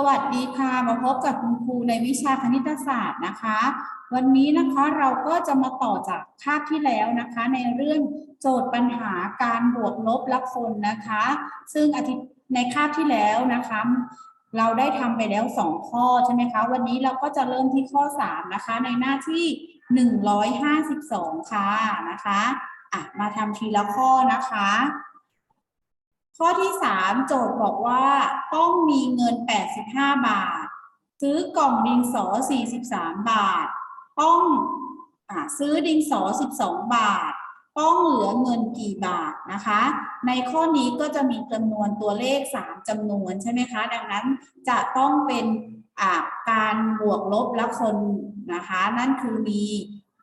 สวัสดีค่ะ มาพบกับคุณครูในวิชาคณิตศาสตร์นะคะ วันนี้นะคะเราก็จะมาต่อจากคาบที่แล้วนะคะ ในเรื่องโจทย์ปัญหาการบวกลบลักคนนะคะ ซึ่งอาทิตย์ในคาบที่แล้วนะคะ เราได้ทำไปแล้วสองข้อใช่ไหมคะวันนี้เราก็จะเริ่มที่ข้อสามนะคะ ในหน้าที่หนึ่งร้อยห้าสิบสองค่ะนะคะอะมาทำทีละข้อนะคะ ข้อที่ 3 โจทย์บอกว่าต้องมีเงิน 85 บาท ซื้อกล่องดินสอ 43 บาท ต้องอซื้อดินสอ 12 บาท ต้องเหลือเงินกี่บาทนะคะ ในข้อนี้ก็จะมีจำนวนตัวเลข 3จำนวนใช่ไหมคะ ดังนั้นจะต้องเป็นการบวกลบละคนนะคะ นั่นคือมี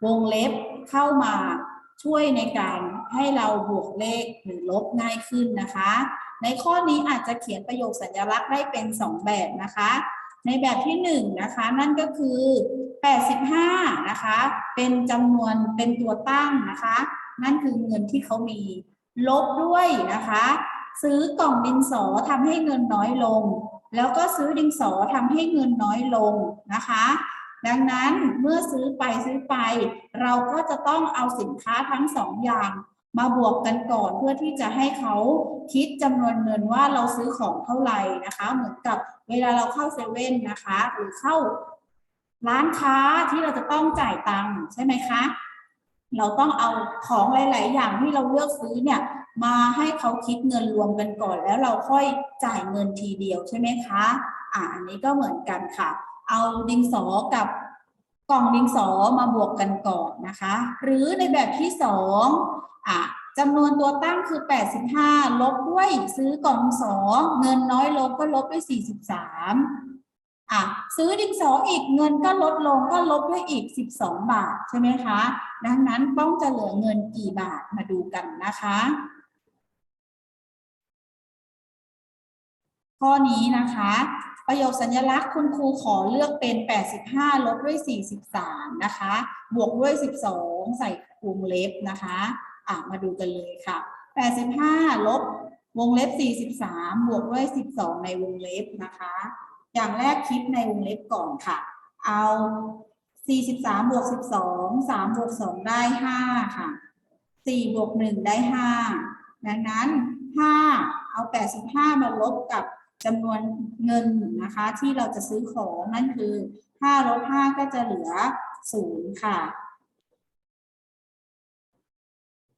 วงเล็บเข้ามาช่วยในการ ให้เราบวกเลขหรือลบง่ายขึ้นนะคะ ในข้อนี้อาจจะเขียนประโยคสัญลักษณ์ได้เป็น 2 แบบนะคะ ในแบบที่1นงนะคะนั่นก็คือ 85นะคะเป็นจำนวนเป็นตัวตั้งนะคะ นั่นคือเงินที่เขามีลบด้วยนะคะ ซื้อกล่องดินสอทำให้เงินน้อยลง แล้วก็ซื้อดินสอทำให้เงินน้อยลงนะคะดังนั้นเมื่อซื้อไปซื้อไป เราก็จะต้องเอาสินค้าทั้งสองอย่าง มาบวกกันก่อนเพื่อที่จะให้เขาคิดจำนวนเงินว่าเราซื้อของเท่าไหร่นะคะ เหมือนกับเวลาเราเข้าเซเว่นนะคะ หรือเข้าร้านค้าที่เราจะต้องจ่ายตังค์ใช่ไหมคะ เราต้องเอาของหลาย ๆ อย่างที่เราเลือกซื้อเนี่ยมาให้เขาคิดเงินรวมกันก่อนแล้วเราค่อยจ่ายเงินทีเดียวใช่ไหมคะอ่าอันนี้ก็เหมือนกันค่ะ เอาดินสอกับกล่องดินสอมาบวกกันก่อนนะคะ หรือในแบบที่สอง อะจำนวนตัวตั้งคือ 85 ลบด้วยซื้อกล่องสอเงินน้อยลงก็ลบด้วย 43อะซื้อดินสออีกเงินก็ลดลงก็ลบด้วยอีก 12 บาทใช่ไหมคะ ดังนั้นต้องจะเหลือเงินกี่บาทมาดูกันนะคะ ข้อนี้นะคะประโยคสัญลักษณ์คุณครูขอเลือกเป็น 85 ลบด้วย 43 นะคะ บวกด้วย 12 ใส่วงเล็บนะคะ อะมาดูกันเลยค่ะ 85 ลบวงเล็บ 43 บวกด้วย 12 ในวงเล็บนะคะ อย่างแรกคิดในวงเล็บก่อนค่ะ เอา 43 บวก 12 3 บวก 2 ได้ 5 ค่ะ 4 บวก 1 ได้ 5 ดังนั้น 5 เอา 85 มาลบกับจำนวนเงินนะคะที่เราจะซื้อของนั่นคือ 5 ลบ 5 ก็จะเหลือ 0 ค่ะ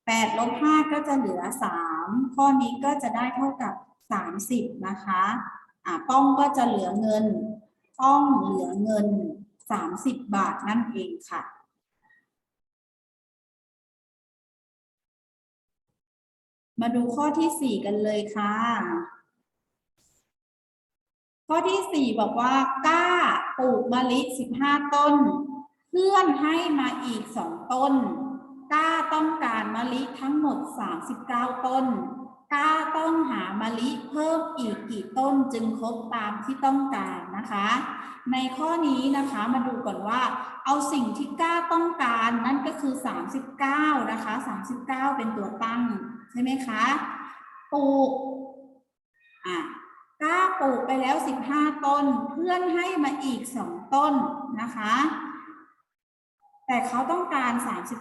8ลบ5ก็จะเหลือ 3 ข้อนี้ก็จะได้เท่ากับ 30 นะคะอ่าต้องก็จะเหลือเงินต้องเหลือเงิน 30 บาทนั่นเองค่ะมาดูข้อที่ 4 กันเลยค่ะ ข้อที่ 4 บอกว่าก้าปลูกมะลิ 15 ต้น เพื่อนให้มาอีก 2 ต้น ก้าต้องการมะลิทั้งหมด 39 ต้น ก้าต้องหามะลิเพิ่มอีกกี่ต้นจึงครบตามที่ต้องการนะคะ ในข้อนี้นะคะมาดูก่อนว่า เอาสิ่งที่ก้าต้องการนั่นก็คือ 39 นะคะ 39 เป็นตัวตั้งใช่ไหมคะปลูกอะกล้าปลูกไปแล้ว 15 ต้น เพื่อนให้มาอีก 2 ต้นนะคะ แต่เขาต้องการ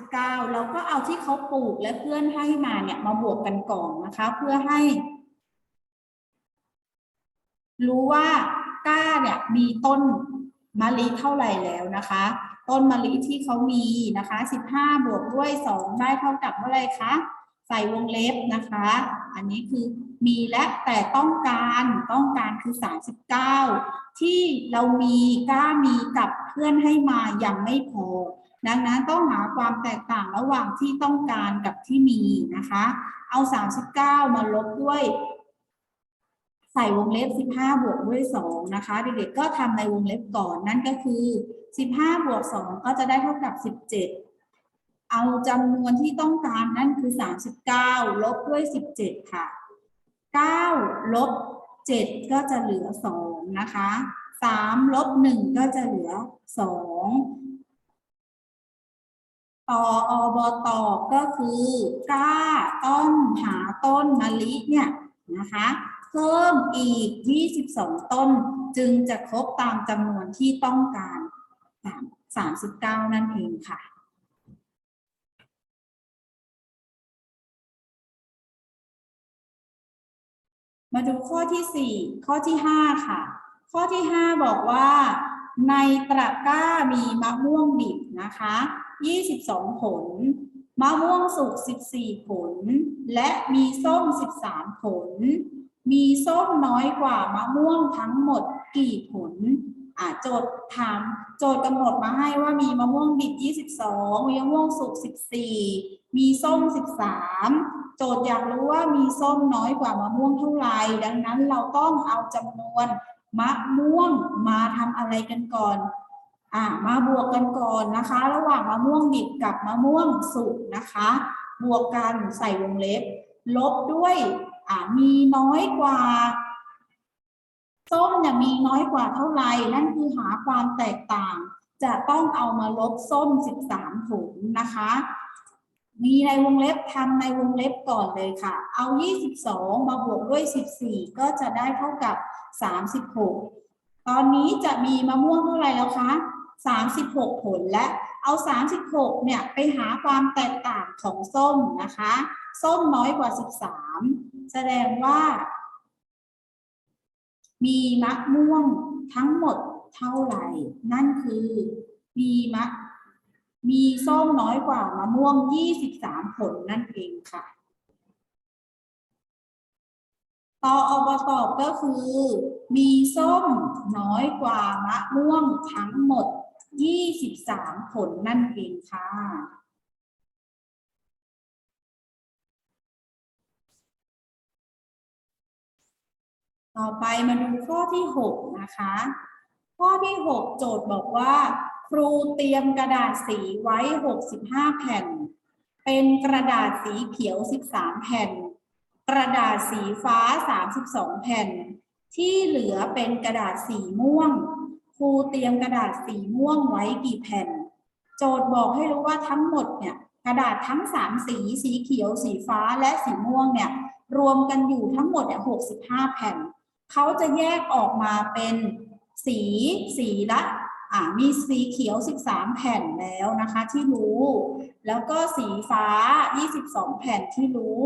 39 เราก็เอาที่เขาปลูกและเพื่อนให้มาเนี่ยมาบวกกันก่อนนะคะ เพื่อให้ รู้ว่าก้าเนี่ยมีต้นมะลิเท่าไหร่แล้วนะคะ ต้นมะลิที่เขามีนะคะ 15 บวกด้วย 2 ได้เท่ากับเท่าไรคะใส่วงเล็บนะคะ อันนี้คือมีและแต่ต้องการต้องการคือ 39 ที่เรามีก้ามีกับเพื่อนให้มายังไม่พอ ดังนั้นต้องหาความแตกต่างระหว่างที่ต้องการกับที่มีนะคะ เอา 39 มาลบด้วย ใส่วงเล็บ 15 บวกด้วย 2 นะคะ เด็กๆก็ทำในวงเล็บก่อนนั่นก็คือ 15 บวก 2 ก็จะได้เท่ากับ 17 เอาจำนวนที่ต้องการนั่นคือ 39 ลบด้วย 17 ค่ะ 9 ลบ 7 ก็จะเหลือ 2 นะคะ3ลบ1ก็จะเหลือ 2 ต่ออบตก็คือก้าต้องหาต้นมะลิเนี่ยนะคะเพิ่มอีก 22 ต้น จึงจะครบตามจำนวนที่ต้องการ 39 นั่นเองค่ะมาดูข้อที่ 4 ข้อที่ 5 ค่ะ ข้อที่ 5 บอกว่า ในตะกร้ามีมะม่วงดิบนะคะ 22 ผล มะม่วงสุก 14 ผล และมีส้ม 13 ผล มีส้มน้อยกว่ามะม่วงทั้งหมดกี่ผลอ่าโจทย์ถามโจทย์กำหนดมาให้ว่ามีมะม่วงดิบ 22 มีมะม่วงสุก 14 มีส้ม 13 โจทย์อยากรู้ว่ามีส้มน้อยกว่ามะม่วงเท่าไหร่ ดังนั้นเราต้องเอาจำนวนมะม่วงมาทำอะไรกันก่อน อ่ามาบวกกันก่อนนะคะ ระหว่างมะม่วงดิบกับมะม่วงสุกนะคะ บวกกันใส่วงเล็บ ลบด้วยอ่ามีน้อยกว่าส้มเนี่ยมีน้อยกว่าเท่าไหร่นั่นคือหาความแตกต่าง จะต้องเอามาลบส้ม 13ผลนะคะ มีในวงเล็บทำในวงเล็บก่อนเลยค่ะ เอา 22 มาบวกด้วย 14 ก็จะได้เท่ากับ 36 ตอนนี้จะมีมะม่วงเท่าไหร่แล้วคะ 36 ผลและเอา 36 เนี่ยไปหาความแตกต่างของส้มนะคะ ส้มน้อยกว่า 13 แสดงว่า มีมะม่วงทั้งหมดเท่าไหร่ นั่นคือมีมะมีส้มน้อยกว่ามะม่วง 23 ผลนั่นเองค่ะต่ออบตอบก็คือ มีส้มน้อยกว่ามะม่วงทั้งหมด 23 ผลนั่นเองค่ะ ต่อไปมาดูข้อที่ 6 นะคะ ข้อที่ 6 โจทย์บอกว่า ครูเตรียมกระดาษสีไว้ 65 แผ่น เป็นกระดาษสีเขียว 13 แผ่น กระดาษสีฟ้า 32 แผ่น ที่เหลือเป็นกระดาษสีม่วง ครูเตรียมกระดาษสีม่วงไว้กี่แผ่น โจทย์บอกให้รู้ว่าทั้งหมดเนี่ยกระดาษทั้ง 3 สี สีเขียว สีฟ้าและสีม่วงเนี่ยรวมกันอยู่ทั้งหมดเนี่ย65แผ่น เขาจะแยกออกมาเป็นสีสีละอ่ามีสีเขียว 13 แผ่นแล้วนะคะที่รู้ แล้วก็สีฟ้า 22 แผ่นที่รู้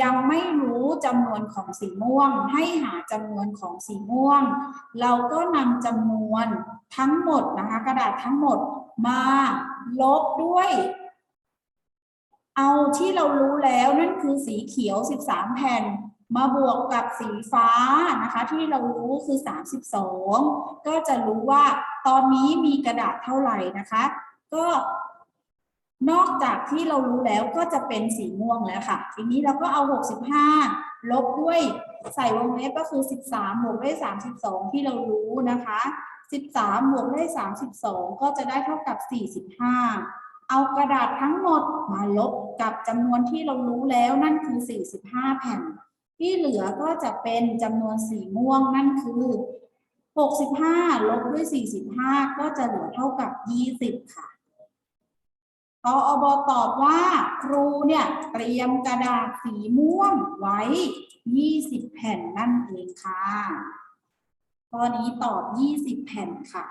ยังไม่รู้จำนวนของสีม่วง ให้หาจำนวนของสีม่วง เราก็นำจำนวนทั้งหมดนะคะ กระดาษทั้งหมดมาลบด้วย เอาที่เรารู้แล้วนั่นคือสีเขียว 13 แผ่นมาบวกกับสีฟ้านะคะ ที่เรารู้คือ 32 ก็จะรู้ว่าตอนนี้มีกระดาษเท่าไหร่นะคะ ก็ นอกจากที่เรารู้แล้วก็จะเป็นสีม่วงแล้วค่ะ ทีนี้เราก็เอา 65 ลบด้วยใส่วงเล็บก็คือ 13 บวกด้วย 32 ที่เรารู้นะคะ 13 บวกด้วย 32 ก็จะได้เท่ากับ 45 เอากระดาษทั้งหมดมาลบกับจำนวนที่เรารู้แล้วนั่นคือ 45 แผ่น ที่เหลือก็จะเป็นจำนวนสีม่วงนั่นคือ65 ลบด้วย 45 ก็จะเหลือเท่ากับ 20 ค่ะ ตอบตอบว่าครูเนี่ยเตรียมกระดาษสีม่วงไว้ 20 แผ่นนั่นเองค่ะข้อนี้ตอบ 20 แผ่นค่ะ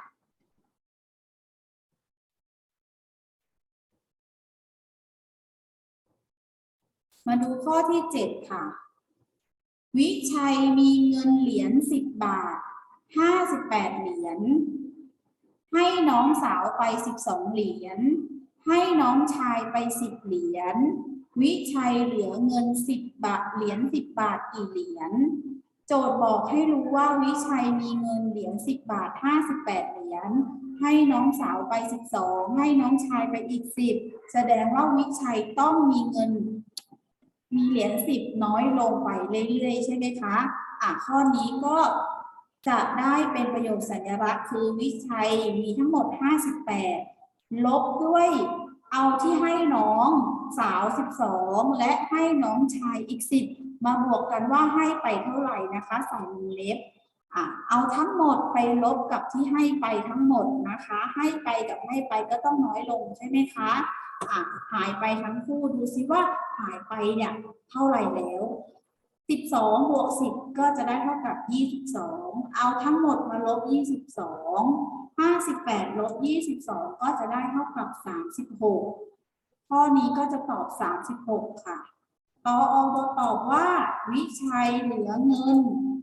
มาดูข้อที่ 7 ค่ะ วิชัยมีเงินเหรียญ 10 บาท 58 เหรียญ ให้น้องสาวไป 12 เหรียญ ให้น้องชายไป10เหรียญ วิชัยเหลือเงิน10บบาทเหรียญ10บบาทกี่เหรียญ โจทย์บอกให้รู้ว่าวิชัยมีเงินเหรียญ10บบาท58เหรียญ ให้น้องสาวไป12ให้น้องชายไปอีก10แสดงว่าวิชัยต้องมีเงิน มีเหรียญ10น้อยลงไปเรื่อยๆ ใช่ไหมคะ อะข้อนี้ก็จะได้เป็นประโยคสัญลักษณ์คือวิชัยมีทั้งหมด 58 ลบด้วยเอาที่ให้น้องสาว 12 และให้น้องชายอีก 10 มาบวกกันว่าให้ไปเท่าไหร่นะคะใส่วงเล็บอะเอาทั้งหมดไปลบกับที่ให้ไปทั้งหมดนะคะ ให้ไปกับให้ไปก็ต้องน้อยลงใช่ไหมคะอะหายไปทั้งคู่ดูซิว่าหายไปเนี่ยเท่าไหร่แล้วสิบสองบวกสิบก็จะได้เท่ากับยี่สิบสองเอาทั้งหมดมาลบยี่ ห้าสิบแปดลบยี่สิบสองก็จะได้เท่ากับสามสิบหกข้อนี้ก็จะตอบสามสิบหกค่ะตออบตอบว่า วิชัยเหลือเงิน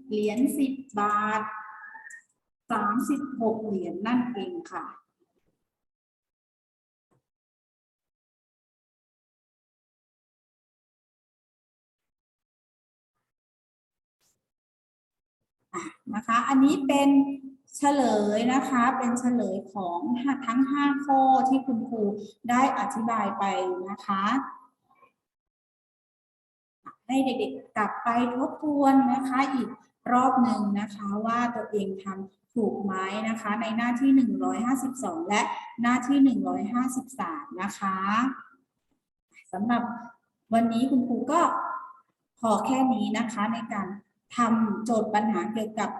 เหรียญสิบบาทสามสิบหกเหรียญนั่นเองค่ะนะคะ อันนี้เป็น เฉลยนะคะเป็นเฉลยของทั้ง 5 ข้อที่คุณครูได้อธิบายไปนะคะ ให้เด็กๆกลับไปทบทวนนะคะอีกรอบหนึ่งนะคะว่าตัวเองทำถูกไหมนะคะ ในหน้าที่ 152 และหน้าที่ 153 นะคะสำหรับวันนี้คุณครูก็พอแค่นี้นะคะในการทำโจทย์ปัญหาเกี่ยวกับ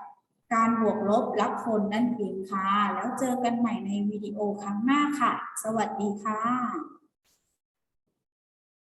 การบวกลบรับคนนั่นเองค่ะ แล้วเจอกันใหม่ในวิดีโอครั้งหน้าค่ะ สวัสดีค่ะ